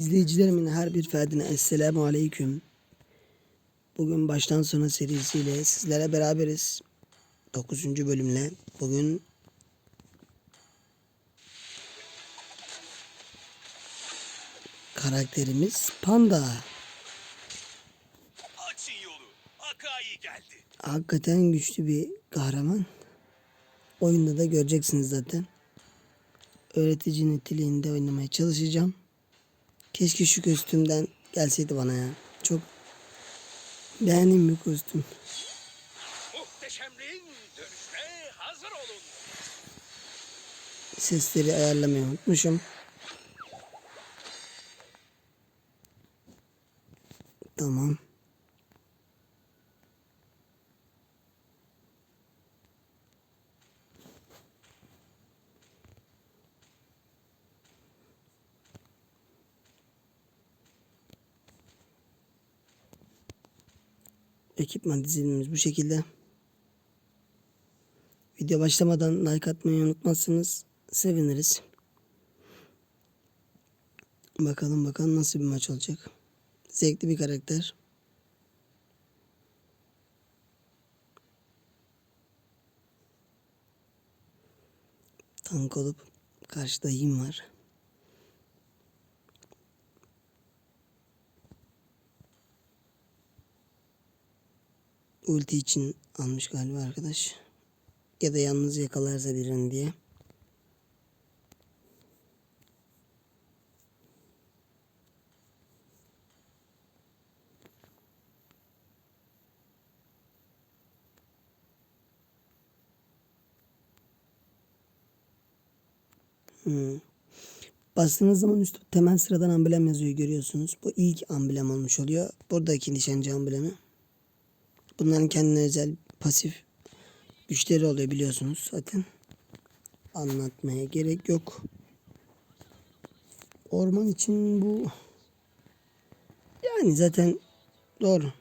İzleyicilerimin her bir ferdine Esselamu Aleyküm. Bugün baştan sona serisiyle sizlere beraberiz. 9. bölümle. Bugün karakterimiz Panda. Açın yolu. Akai geldi. Hakikaten güçlü bir kahraman. Oyunda da göreceksiniz zaten. Öğretici niteliğinde oynamaya çalışacağım. Keşke şu kostümden gelseydi bana ya. Çok beğendiğim bir kostüm. Muhteşemliğin dönüşme hazır olun. Sesleri ayarlamayı unutmuşum. Tamam. Ekipman dizilimimiz bu şekilde. Video başlamadan like atmayı unutmazsanız seviniriz. Bakalım bakalım nasıl bir maç olacak. Zevkli bir karakter. Tank olup karşıda Yim var. Ulti için almış galiba arkadaş. Ya da yalnız yakalarsa birini diye. Hmm. Bastığınız zaman üstte temel sıradan amblem yazıyor görüyorsunuz. Bu ilk amblem olmuş oluyor. Buradaki nişancı amblemi. Bunların kendine özel pasif güçleri oluyor biliyorsunuz zaten. Anlatmaya gerek yok. Orman için bu yani zaten doğru.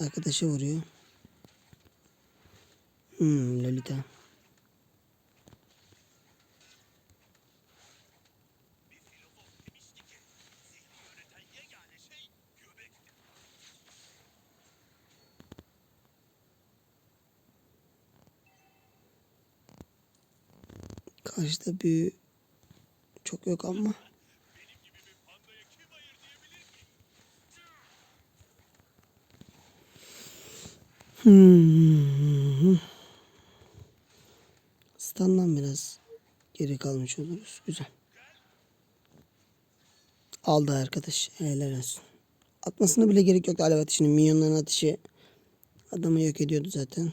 Bir idol şey göbektir. Karşıda bir çok yok ama. Benim gibi bir pandaya kim hayır diyebilir ki? Hmm. Standdan biraz geri kalmış oluruz. Güzel. Aldı arkadaş. Helal olsun. Atmasına bile gerek yok alev atışının. Minyonların atışı adamı yok ediyordu zaten.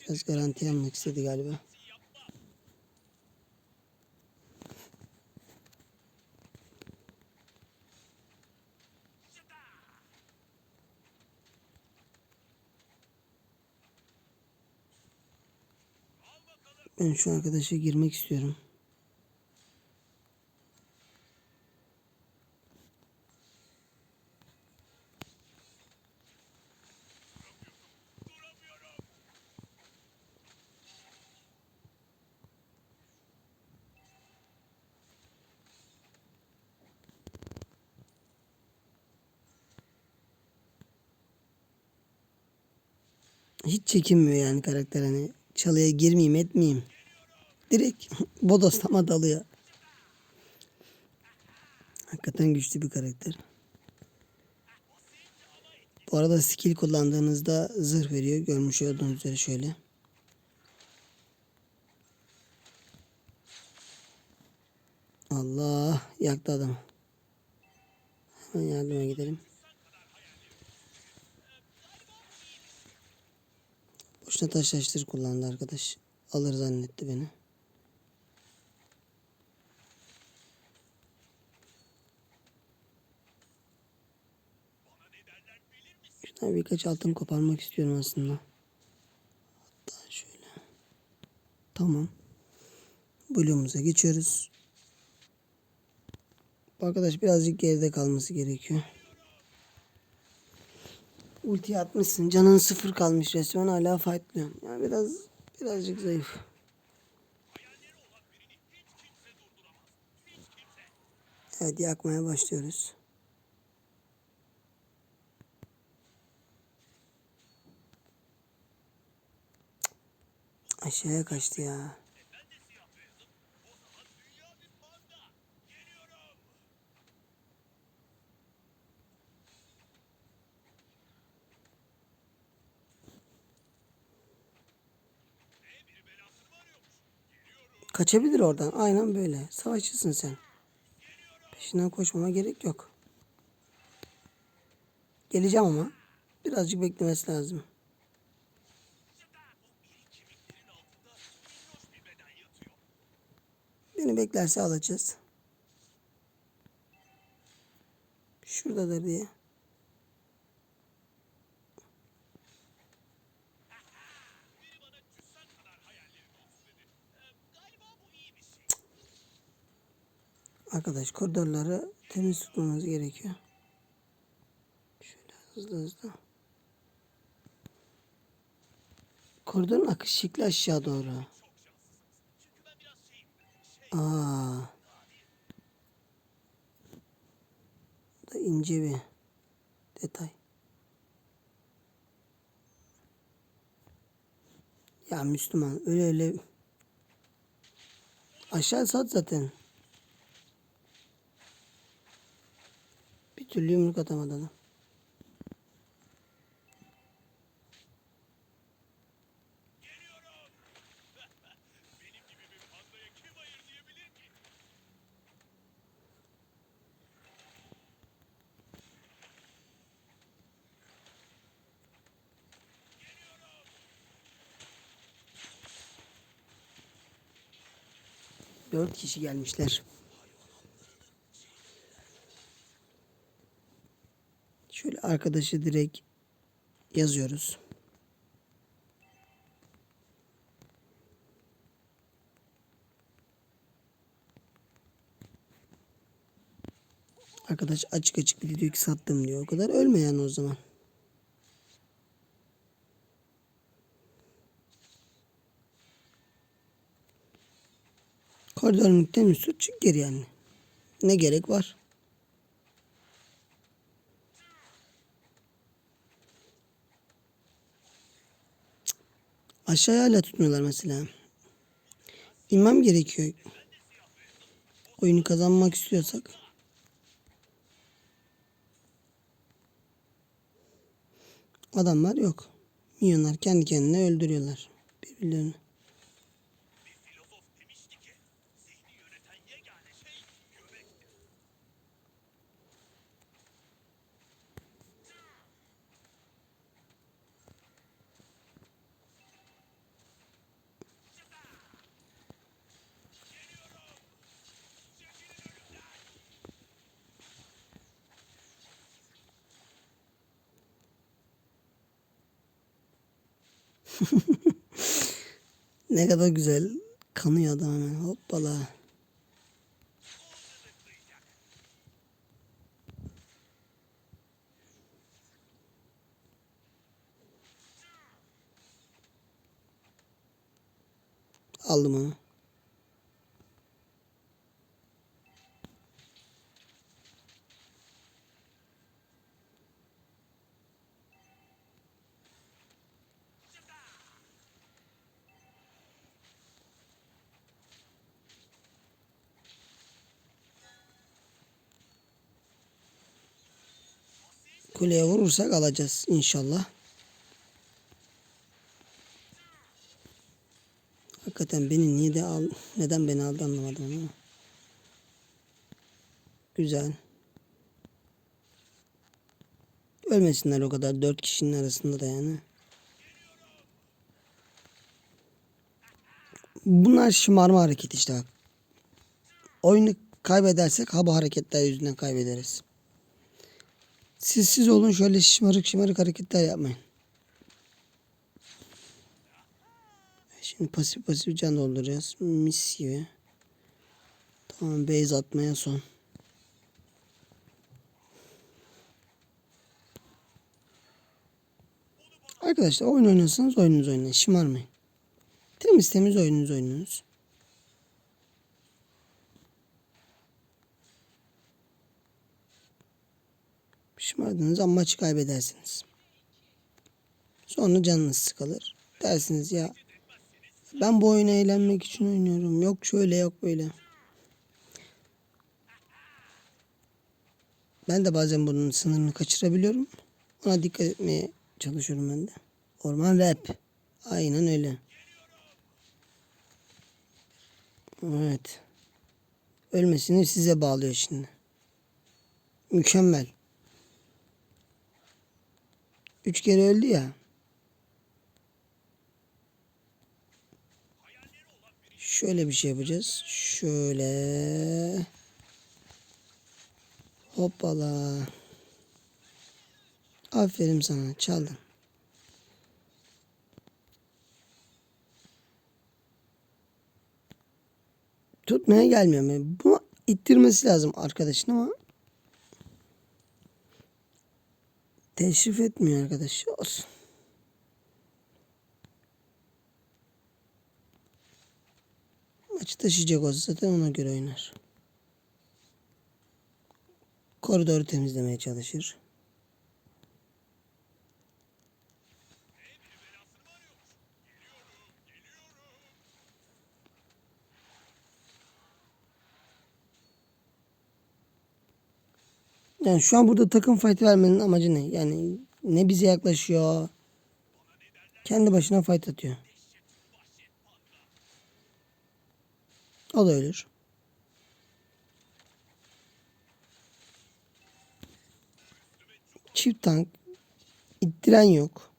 Biraz garanti almak istedi galiba. Ben şu arkadaşa girmek istiyorum. Hiç çekinmiyor yani karakter hani çalıya girmeyeyim etmeyeyim. Direkt bodoslama dalıyor. Hakikaten güçlü bir karakter. Bu arada skill kullandığınızda zırh veriyor. Görmüş olduğunuz üzere şöyle. Allah yaktı adamı. Hemen yardıma gidelim. Boşuna taşlaştır kullandı arkadaş. Alır zannetti beni. Şuradan birkaç altın koparmak istiyorum aslında. Hatta şöyle. Tamam. Blue'umuza geçiyoruz. Arkadaş birazcık geride kalması gerekiyor. Ulti atmışsın. Canın sıfır kalmış resmen hala fightlıyorsun. Yani biraz birazcık zayıf. Evet yakmaya başlıyoruz. Aşağıya kaçtı ya. Kaçabilir oradan. Aynen böyle. Savaşçısın sen. Peşinden koşmama gerek yok. Geleceğim ama. Birazcık beklemesi lazım. Beni beklerse alacağız. Şuradadır diye. Biri bana cüssen kadar hayallerim olsun dedi. E, galiba bu iyi bir şey. Arkadaş koridorları temiz tutmamız gerekiyor. Şöyle hızlı hızlı. Koridorun akış şekli aşağı doğru. Aa. Da ince bir detay. Ya Müslüman öyle öyle aşağı sat zaten. Türlü yumruk atamadı adam. Dört kişi gelmişler. Şöyle arkadaşı direkt yazıyoruz. Arkadaş açık açık bir ki sattım diyor. O kadar ölme yani o zaman. Koridorun temiz tut çık geri yani. Ne gerek var? Aşağıya hala tutmuyorlar mesela. İnmem gerekiyor. Oyunu kazanmak istiyorsak. Adamlar yok. Milyonlar kendi kendine öldürüyorlar birbirlerini. Ne kadar güzel kanıyor adam hemen hoppala. Aldım onu. Kuleye vurursak alacağız inşallah. Hakikaten beni niye de al neden beni aldı anlamadım ama. Güzel. Ölmesinler o kadar dört kişinin arasında da yani. Bunlar şımarma hareketi işte. Oyunu kaybedersek ha hareketler yüzünden kaybederiz. Siz siz olun şöyle şımarık şımarık hareketler yapmayın. Şimdi pasif pasif can dolduracağız. Mis gibi. Tamam base atmaya son. Arkadaşlar oyun oynuyorsanız oyununuzu oynayın. Şımarmayın. Temiz temiz oyununuzu oynayınız. Şımardınız ama maçı kaybedersiniz. Sonra canınız sıkılır. Dersiniz ya ben bu oyunu eğlenmek için oynuyorum. Yok şöyle yok böyle. Ben de bazen bunun sınırını kaçırabiliyorum. Ona dikkat etmeye çalışıyorum ben de. Orman rap. Aynen öyle. Evet. Ölmesini size bağlıyor şimdi. Mükemmel. Üç kere öldü ya. Şöyle bir şey yapacağız. Şöyle. Hoppala. Aferin sana. Çaldın. Tutmaya gelmiyor mu? Bunu ittirmesi lazım arkadaşın ama teşrif etmiyor arkadaş. Olsun. Maçı taşıyacak olsa zaten ona göre oynar. Koridoru temizlemeye çalışır. Yani şu an burada takım fight vermenin amacı ne? Yani ne bize yaklaşıyor. Kendi başına fight atıyor. O da ölür. Çift tank. İttiren yok.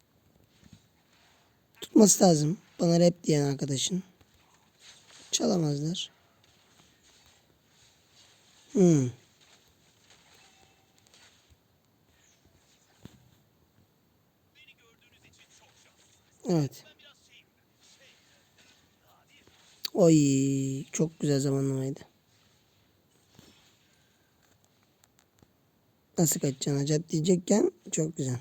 Tutması lazım. Bana rap diyen arkadaşın. Çalamazlar. Hmm. Beni gördüğünüz için çok şanslısınız. Evet. Oy çok güzel zamanlamaydı. Nasıl kaçacaksın acaba diyecekken çok güzel.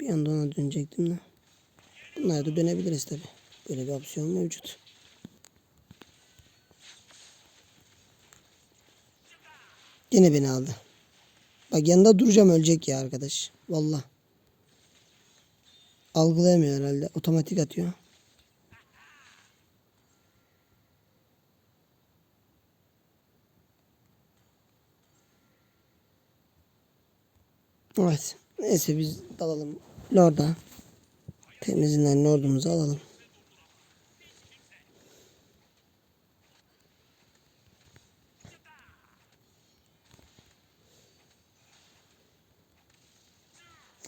Bir anda ona dönecektim de. Bunlar da dönebiliriz tabi. Böyle bir opsiyon mevcut. Yine beni aldı. Bak yanında duracağım ölecek ya arkadaş. Vallahi. Algılayamıyor herhalde. Otomatik atıyor. Evet. Neyse biz dalalım. Lord'a. Temizinden Lord'umuzu alalım.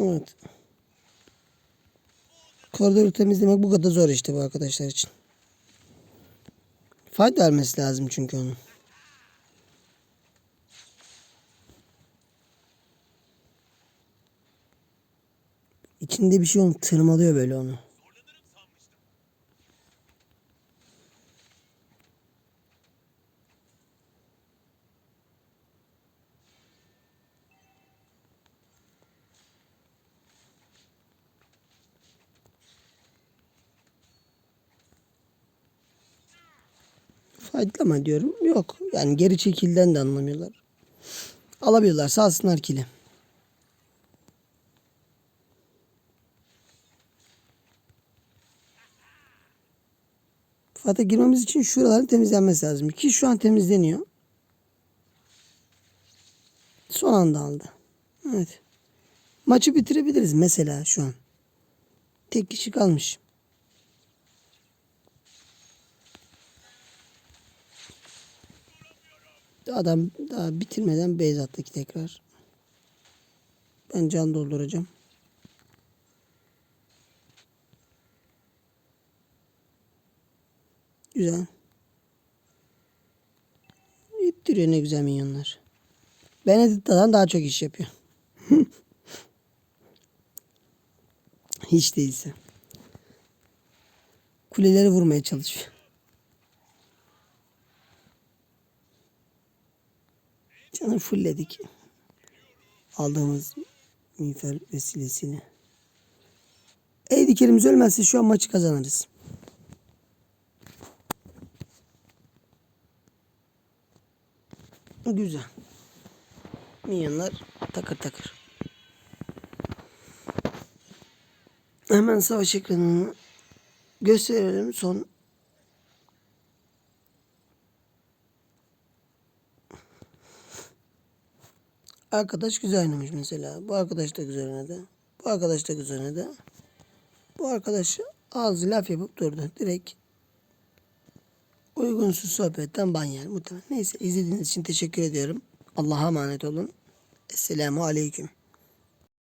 Evet. Koridoru temizlemek bu kadar zor işte bu arkadaşlar için. Fayda vermesi lazım çünkü onun. İçinde bir şey onu tırmalıyor böyle onu. Fightlama diyorum. Yok. Yani geri çekilden de anlamıyorlar. Alabiliyorlarsa alsınlar kili. Fight'a girmemiz için şuraların temizlenmesi lazım. Ki şu an temizleniyor. Son anda aldı. Evet. Maçı bitirebiliriz mesela şu an. Tek kişi kalmış. Adam daha bitirmeden base attı ki tekrar. Ben can dolduracağım. Güzel. İttiriyor ne güzel minyonlar. Benedikta'dan daha çok iş yapıyor. Hiç değilse. Kuleleri vurmaya çalışıyor. Canı fullledik. aldığımız miğfer vesilesiyle. Ey dikerimiz ölmezse şu an maçı kazanırız. Güzel. Minyonlar takır takır. Hemen savaş ekranını gösterelim. Son Arkadaş güzel oynamış mesela. Bu arkadaş da güzel oynadı. Bu arkadaş da güzel oynadı. Bu arkadaş ağzı laf yapıp durdu. Direkt uygunsuz sohbetten ban yer muhtemelen. Neyse izlediğiniz için teşekkür ediyorum. Allah'a emanet olun. Esselamu Aleyküm.